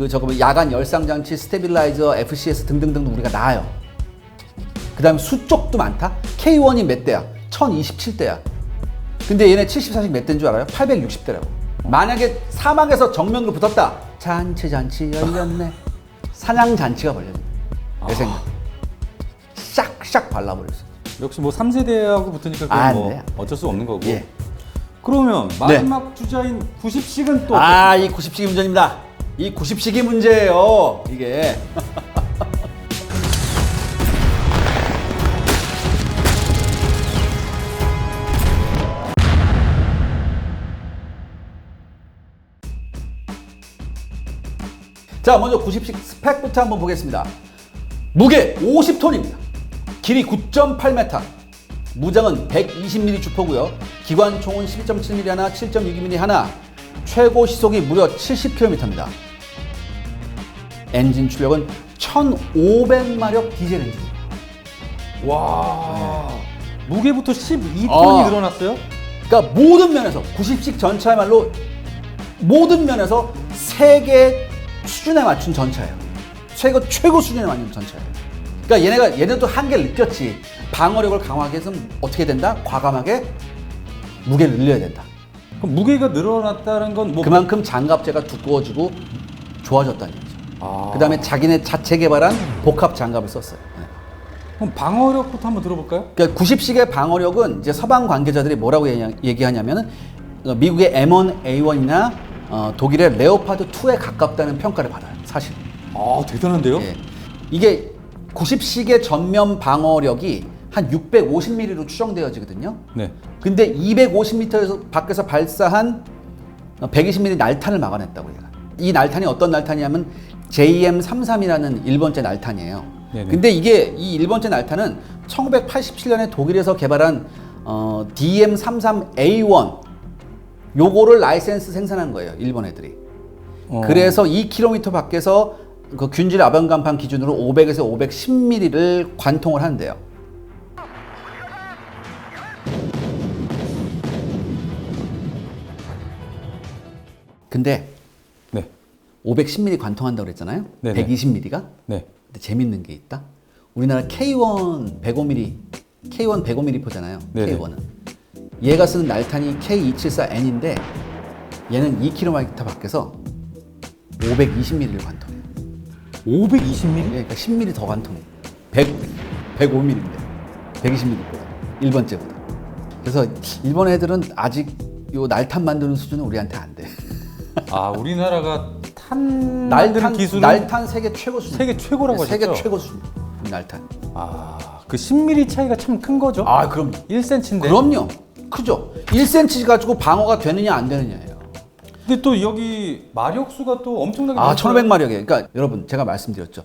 그 저거 뭐 야간 열상 장치, 스테빌라이저, FCS 등등등 우리가 나아요. 그다음에 수 쪽도 많다. K1이 몇 대야? 1027대야. 근데 얘네 74식 몇 대인 줄 알아요? 860대라고. 만약에 사막에서 정면으로 붙었다. 잔치 잔치 열렸네. 사냥 잔치가 벌려진다. 내 생각. 샥샥 발라버렸어. 역시 뭐 3세대하고 붙으니까 그건 아, 뭐 네. 어쩔 수 없는 거고. 예. 그러면 마지막 주자인 90씩은 또 아, 이 90시기 문제입니다. 이 90시기 문제예요. 이게. 자, 먼저 90식 스펙부터 한번 보겠습니다. 무게 50톤입니다. 길이 9.8m. 무장은 120mm 주포고요. 기관총은 12.7mm 하나, 7.62mm 하나. 최고 시속이 무려 70km입니다. 엔진 출력은 1,500마력 디젤 엔진. 와 무게부터 12톤이 아. 늘어났어요? 그러니까 모든 면에서 90식 전차야말로 모든 면에서 세계 수준에 맞춘 전차예요. 최고 최고 수준에 맞춘 전차예요. 그러니까 얘네가 얘네도 한계를 느꼈지. 방어력을 강화하기 위해서는 어떻게 된다? 과감하게 무게를 늘려야 된다. 그럼 무게가 늘어났다는 건 뭐 그만큼 장갑재가 두꺼워지고 좋아졌다는 얘기죠. 아. 그다음에 자기네 자체 개발한 복합 장갑을 썼어요. 네. 그럼 방어력부터 한번 들어볼까요? 그러니까 90식의 방어력은 이제 서방 관계자들이 뭐라고 얘기- 얘기하냐면은 어, 미국의 M1A1이나 어, 독일의 레오파드 2에 가깝다는 평가를 받아요. 사실. 아 대단한데요? 예. 이게 90식의 전면 방어력이 한 650mm로 추정되어지거든요. 네. 근데 250m에서 밖에서 발사한 120mm 날탄을 막아냈다고 얘가. 이 날탄이 어떤 날탄이냐면 JM33이라는 일본제 날탄이에요. 네네. 근데 이게 이 일본제 날탄은 1987년에 독일에서 개발한 어, DM33A1 요거를 라이센스 생산한 거예요. 일본 애들이. 어. 그래서 2km 밖에서 그 균질 아변 간판 기준으로 500에서 510mm를 관통을 한대요. 근데 네. 510mm 관통한다고 그랬잖아요. 네네. 120mm가. 네. 근데 재밌는 게 있다. 우리나라 K1 105mm, K1 105mm 포잖아요. 네네. K1은. 얘가 쓰는 날탄이 K274N인데 얘는 2km 밖에서 520mm를 관통해요. 520mm? 예, 그러니까 10mm 더 관통해. 100, 105mm인데 120mm보다 일본째보다. 그래서 일본 애들은 아직 요 날탄 만드는 수준은 우리한테 안 돼. 아 우리나라가 탄 날탄 만드는 기술은 날탄 세계 최고 수준. 세계 최고라고 세계 하셨죠? 최고 수준. 이 날탄. 아 그 10mm 차이가 참 큰 거죠? 아, 그럼요. 1cm인데. 그럼요. 크죠. 1cm 가지고 방어가 되느냐 안 되느냐예요. 근데 또 여기 마력수가 또 엄청나게 아, 많잖아요. 1500마력이에요. 그러니까 여러분 제가 말씀드렸죠.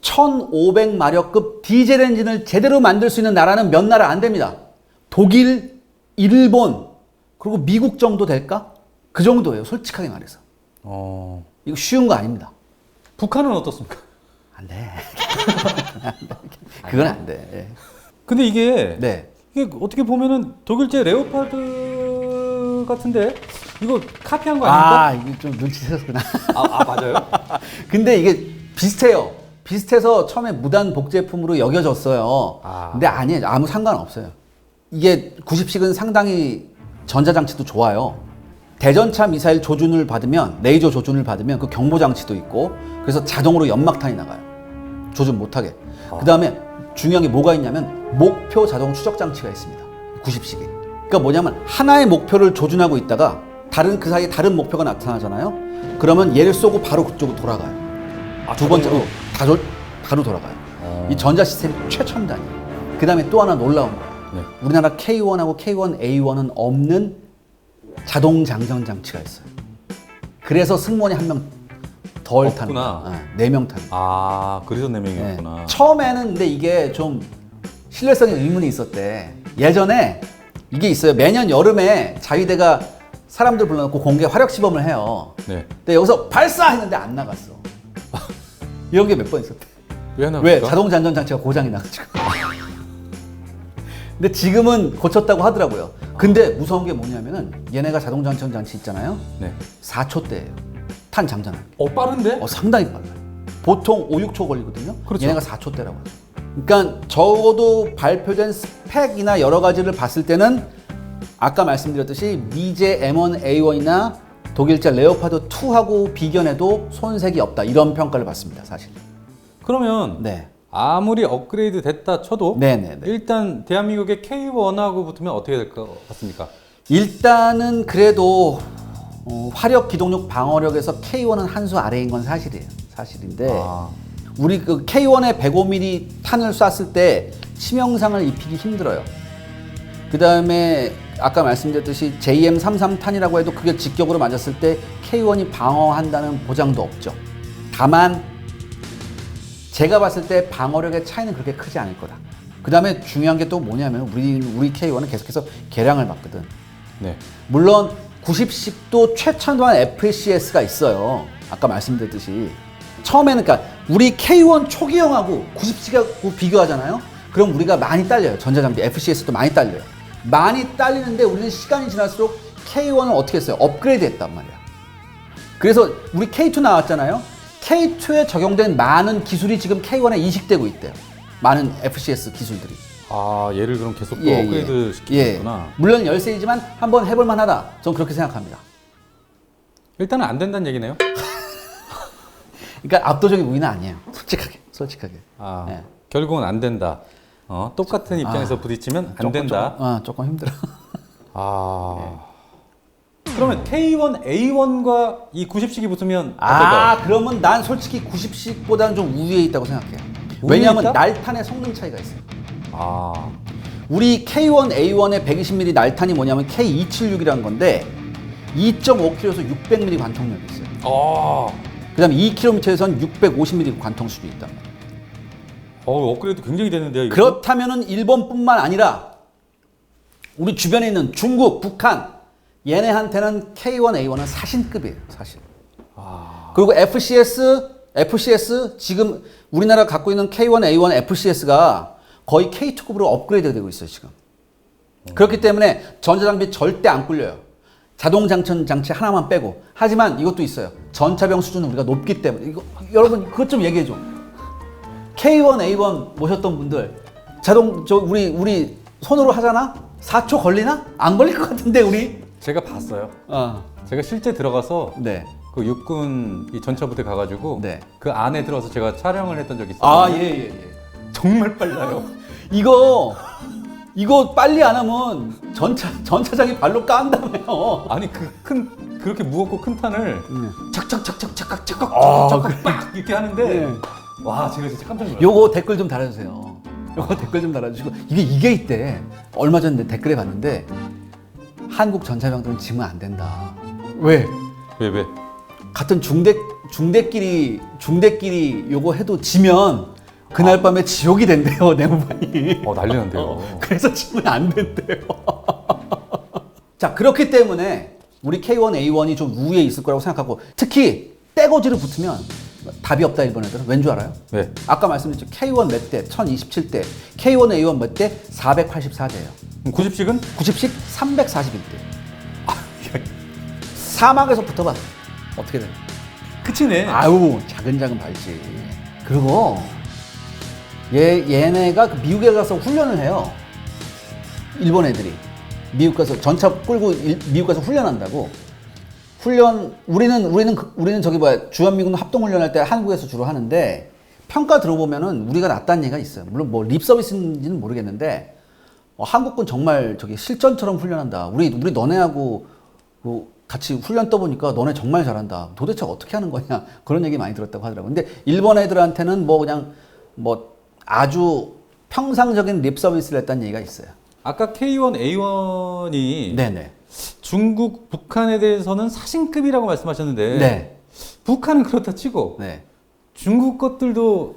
1500마력급 디젤 엔진을 제대로 만들 수 있는 나라는 몇 나라 안 됩니다. 독일, 일본, 그리고 미국 정도 될까? 그 정도예요. 솔직하게 말해서. 어. 이거 쉬운 거 아닙니다. 북한은 어떻습니까? 안 돼. 그건 안 돼. 예. 근데 이게 네. 이게 어떻게 보면은 독일제 레오파드 같은데 이거 카피한 거 아닙니까? 아, 이게 좀 눈치 채셨구나. 아, 아, 맞아요? 근데 이게 비슷해요. 비슷해서 처음에 무단 복제품으로 여겨졌어요. 아. 근데 아니에요. 아무 상관없어요. 이게 90식은 상당히 전자장치도 좋아요. 대전차 미사일 조준을 받으면, 레이저 조준을 받으면 그 경보 장치도 있고, 그래서 자동으로 연막탄이 나가요. 조준 못하게. 그 다음에 중요한 게 뭐가 있냐면, 목표 자동 추적 장치가 있습니다. 90식이. 그러니까 뭐냐면, 하나의 목표를 조준하고 있다가, 다른 그 사이에 다른 목표가 나타나잖아요? 그러면 얘를 쏘고 바로 그쪽으로 돌아가요. 아, 두 번째로 자동으로? 바로, 바로 돌아가요. 어. 이 전자 시스템이 최첨단이에요. 그 다음에 또 하나 놀라운 거예요. 네. 우리나라 K1하고 K1A1은 없는 자동 장전 장치가 있어요. 그래서 승무원이 한 명 덜 타는 없구나. 거예요. 네명 타는 거예요. 아, 그래서 네 네. 명이었구나. 처음에는 근데 이게 좀 신뢰성에 의문이 있었대. 예전에 이게 있어요. 매년 여름에 자위대가 사람들 불러놓고 공개 화력 시범을 해요. 네. 근데 여기서 발사 했는데 안 나갔어. 이런 게 몇 번 있었대. 왜 하나? 왜? 자동 잔전 장치가 고장이 나가지고. 근데 지금은 고쳤다고 하더라고요. 근데 무서운 게 뭐냐면은 얘네가 자동 잔전 장치 있잖아요. 네. 4초 대예요. 탄 잠자는. 어 빠른데? 어, 상당히 빨라요. 보통 5, 6초 걸리거든요. 그렇죠. 얘네가 4초대라고 하죠. 그러니까 적어도 발표된 스펙이나 여러 가지를 봤을 때는 아까 말씀드렸듯이 미제 M1A1이나 독일제 레오파드 2하고 비견해도 손색이 없다. 이런 평가를 받습니다, 사실. 그러면 네. 아무리 업그레이드 됐다 쳐도 네네네. 일단 대한민국의 K1하고 붙으면 어떻게 될 것 같습니까? 일단은 그래도 어, 화력, 기동력, 방어력에서 K1은 한 수 아래인 건 사실이에요. 사실인데 아. 우리 그 K1에 105mm 탄을 쐈을 때 치명상을 입히기 힘들어요. 그 다음에 아까 말씀드렸듯이 JM33 탄이라고 해도 그게 직격으로 맞았을 때 K1이 방어한다는 보장도 없죠. 다만 제가 봤을 때 방어력의 차이는 그렇게 크지 않을 거다. 그 다음에 중요한 게 또 뭐냐면 우리 우리 K1은 계속해서 개량을 받거든. 네. 물론 90식도 최첨단 FCS가 있어요. 아까 말씀드렸듯이 처음에는 그러니까 우리 K1 초기형하고 90식하고 비교하잖아요. 그럼 우리가 많이 딸려요. 전자장비 FCS도 많이 딸려요. 많이 딸리는데 우리는 시간이 지날수록 K1을 어떻게 했어요? 업그레이드 했단 말이야. 그래서 우리 K2 나왔잖아요. K2에 적용된 많은 기술이 지금 K1에 이식되고 있대요. 많은 FCS 기술들이. 아 얘를 그럼 계속 또 예, 업그레이드 예. 시키겠구나. 예. 물론 열세이지만 한번 해볼 만하다. 저는 그렇게 생각합니다. 일단은 안 된다는 얘기네요. 그러니까 압도적인 우위는 아니에요. 솔직하게, 솔직하게. 아 예. 결국은 안 된다. 어, 똑같은 입장에서 부딪히면 안 조금, 된다. 조금, 어, 조금 힘들어. 아. 그러면 K1, A1과 이 90식이 붙으면 아? 그러면 난 솔직히 90식보다는 좀 우위에 있다고 생각해요. 우위에 왜냐하면 있다? 날탄의 성능 차이가 있어요. 아. 우리 K1, A1의 120mm 날탄이 뭐냐면 K276이라는 건데 2.5km에서 600mm 관통력이 있어요. 아. 그 다음에 2km에선 650mm 관통 수준이 있단 말이에요. 어, 업그레이드 굉장히 되는데요, 이거. 그렇다면은 일본뿐만 아니라 우리 주변에 있는 중국, 북한 얘네한테는 K1, A1은 사신급이에요, 사실. 아. 그리고 FCS, FCS 지금 우리나라 갖고 있는 K1, A1, FCS가 거의 K2급으로 업그레이드 되고 있어요, 지금. 그렇기 때문에 전자장비 절대 안 꿀려요. 자동 장전 장치 하나만 빼고. 하지만 이것도 있어요. 전차병 수준은 우리가 높기 때문에. 이거 여러분 그것 좀 얘기해 줘. K1, A1 모셨던 분들 자동 저 우리 우리 손으로 하잖아? 4초 걸리나? 안 걸릴 것 같은데 우리. 제가 봤어요. 어. 제가 실제 들어가서 네. 그 육군 이 전차부대 가가지고 네. 그 안에 들어서 제가 촬영을 했던 적이 있어요. 아, 예, 예, 예. 정말 빨라요. 이거 이거 빨리 안 하면 전차 전차장이 발로 깐다며요. 아니 그 큰 그렇게 무겁고 큰 탄을 착착착착 착착 착착 아, 빡 이렇게 하는데 네. 와 제가 진짜 깜짝 놀랐어요. 요거 댓글 좀 달아주세요. 요거 댓글 좀 달아주시고 이게 이게 있대. 얼마 전에 댓글에 봤는데 한국 전차병들은 지면 안 된다. 왜? 왜 왜? 같은 중대 중대끼리 중대끼리 요거 해도 지면 그날 밤에 지옥이 된대요 내무반이. 어 난리 난대요. 어, 그래서 지면 안 된대요. 자 그렇기 때문에 우리 K1, A1이 좀 우위에 있을 거라고 생각하고 특히 떼거지를 붙으면 답이 없다 일본 애들은 왠 줄 알아요? 네. 아까 말씀드렸죠 K1 몇 대? 1027대 K1, A1 몇 대? 484대예요 그럼 90식은? 90씩 341대 사막에서 붙어봐. 어떻게 돼? 끝이네. 아우 작은 발지. 그리고 얘 얘네가 그 미국에 가서 훈련을 해요. 일본 애들이. 미국 가서 전차 끌고 일- 미국 가서 훈련한다고. 훈련 우리는 우리는 그- 우리는 저기 뭐야 주한미군 합동 훈련할 때 한국에서 주로 하는데 평가 들어보면은 우리가 낫다는 얘기가 있어요. 물론 뭐 립 서비스인지는 모르겠는데 어, 한국군 정말 저기 실전처럼 훈련한다 우리 우리 너네하고 그 같이 훈련 떠보니까 너네 정말 잘한다. 도대체 어떻게 하는 거냐 그런 얘기 많이 들었다고 하더라고요. 근데 일본 애들한테는 뭐 그냥 뭐 아주 평상적인 립 서비스를 했다는 얘기가 있어요. 아까 K1, A1이 네네. 중국, 북한에 대해서는 사신급이라고 말씀하셨는데 네. 북한은 그렇다 치고 네. 중국 것들도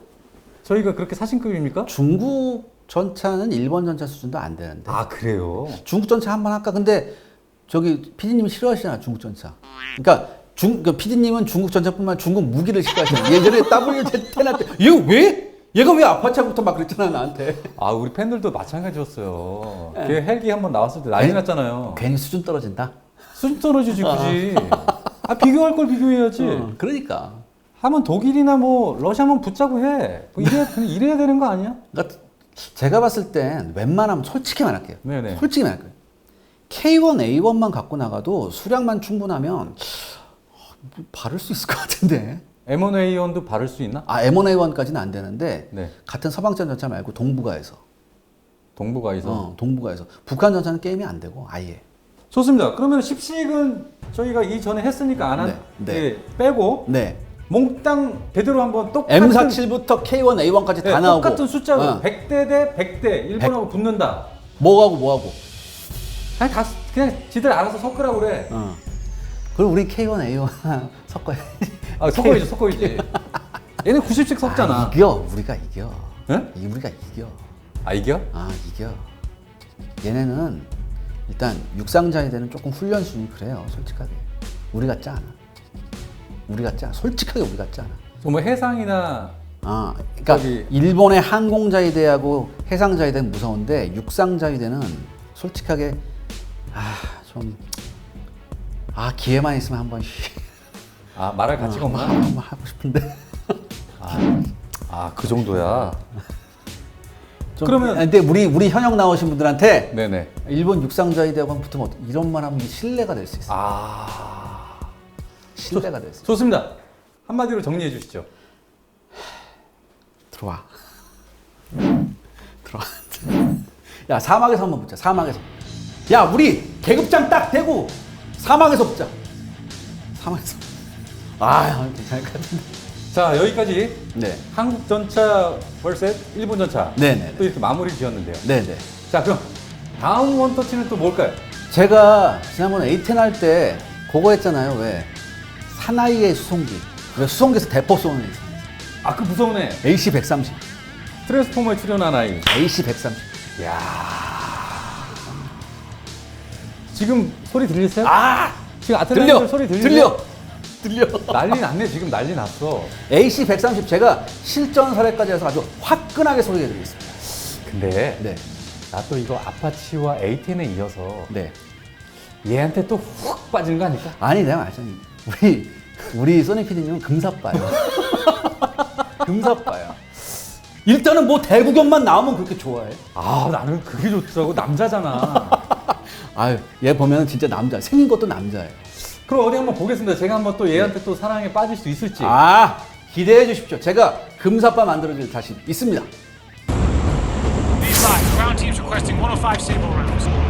저희가 그렇게 사신급입니까? 중국 전차는 일본 전차 수준도 안 되는데. 아 그래요? 중국 전차 한 번 할까? 근데 저기 피디님이 싫어하시잖아 중국 전차. 그러니까 중, 그 피디님은 중국 전차뿐만 아니라 중국 무기를 싫어하시잖아. 예전에 WZ10 때, 얘 왜? 얘가 왜 아파차부터 막 그랬잖아 나한테. 아 우리 팬들도 마찬가지였어요. 걔 헬기 한 번 나왔을 때 난리 네? 났잖아요. 괜히 수준 떨어진다. 수준 떨어지지 굳이. 아 비교할 걸 비교해야지. 어, 그러니까. 하면 독일이나 뭐 러시아만 붙자고 해. 뭐 이래 그냥 이래야 되는 거 아니야? 그러니까 제가 봤을 땐 웬만하면 솔직히 말할게요. 네네. 솔직히 말할게요. K1, A1만 갖고 나가도 수량만 충분하면 어, 뭐 바를 수 있을 것 같은데. M1A1도 바를 수 있나? 아, M1A1까지는 안 되는데 네. 같은 서방전 전차 말고 동북아에서. 동북아에서. 어, 동북아에서. 북한 전차는 게임이 안 되고 아예. 좋습니다. 그러면 10식은 저희가 이전에 했으니까 안 한, 네, 네. 예, 빼고 네. 몽땅 제대로 한번 똑같은 M47부터 K1, A1까지 네, 다 나오고. 똑같은 숫자로 어. 100대 대 100대 일본하고 붙는다. 뭐하고 뭐하고. 그냥 다 그냥 지들 알아서 섞으라고 그래. 어. 그리고 우리 K1, A1 섞어야 아, 섞어야지, 섞어야지. 얘네 90씩 섞잖아. 아, 이겨. 우리가 이겨. 예? 이 우리가 이겨. 아, 이겨? 아 이겨. 얘네는 일단 육상자에 대는 조금 훈련 수준이 그래요. 솔직하게. 우리 같지 않아. 우리 같지 않아. 솔직하게 우리 같지 않아. 뭐 해상이나 아, 그러니까 저기- 일본의 항공자위대하고 해상자위대는 무서운데 육상자위대는 솔직하게 아 좀 아 기회만 있으면 한번 쉬- 아, 말할 가치가 어, 없나? 한번 하고 싶은데. 아, 아, 그 정도야. 좀- 그러면- 근데 우리 우리 현역 나오신 분들한테 네네. 일본 육상자위대하고 붙으면 어떡- 이런 말 하면 이게 신뢰가 될 수 있어. 요 아, 신뢰가 있어. 좋습니다. 한마디로 정리해 주시죠. 들어와. 들어와. 야 사막에서 한번 붙자. 사막에서. 야 우리 계급장 딱 대고 사막에서 붙자. 사막에서. 아 괜찮을 것 같은데. 자, 여기까지 네. 한국 전차 vs 일본 전차. 네네. 또 이렇게 마무리 지었는데요. 네네. 자, 그럼 다음 원터치는 또 뭘까요? 제가 지난번에 에이텐 할 때 그거 했잖아요. 왜 사나이의 수송기. 왜 수송기에서 대포 쏘는 애 있어요. 아, 그 무서운 애. AC 130. 트랜스포머에 출연한 아이. AC 130. 야 지금 소리 들리세요? 아 지금 들려. 소리 들리세요? 들려. 들려. 난리 났네. 지금 난리 났어. AC 130 제가 실전 사례까지 해서 아주 화끈하게 소개해 드리겠습니다. 근데 네. 나 또 이거 아파치와 A10에 이어서 네. 얘한테 또 훅 빠지는 거 아닐까? 아니 내가 말했잖아. 우리 우리 써니 PD님은 금사빠요. 금사빠야. 일단은 뭐 대구경만 나오면 그렇게 좋아해. 아 나는 그게 좋더라고 남자잖아. 아유 얘 보면 진짜 남자. 생긴 것도 남자예요. 그럼 어디 한번 보겠습니다. 제가 한번 또 얘한테 또 사랑에 빠질 수 있을지. 아 기대해 주십시오. 제가 금사빠 만들어줄 자신 있습니다. Be advised, ground teams requesting 105 Sable rounds.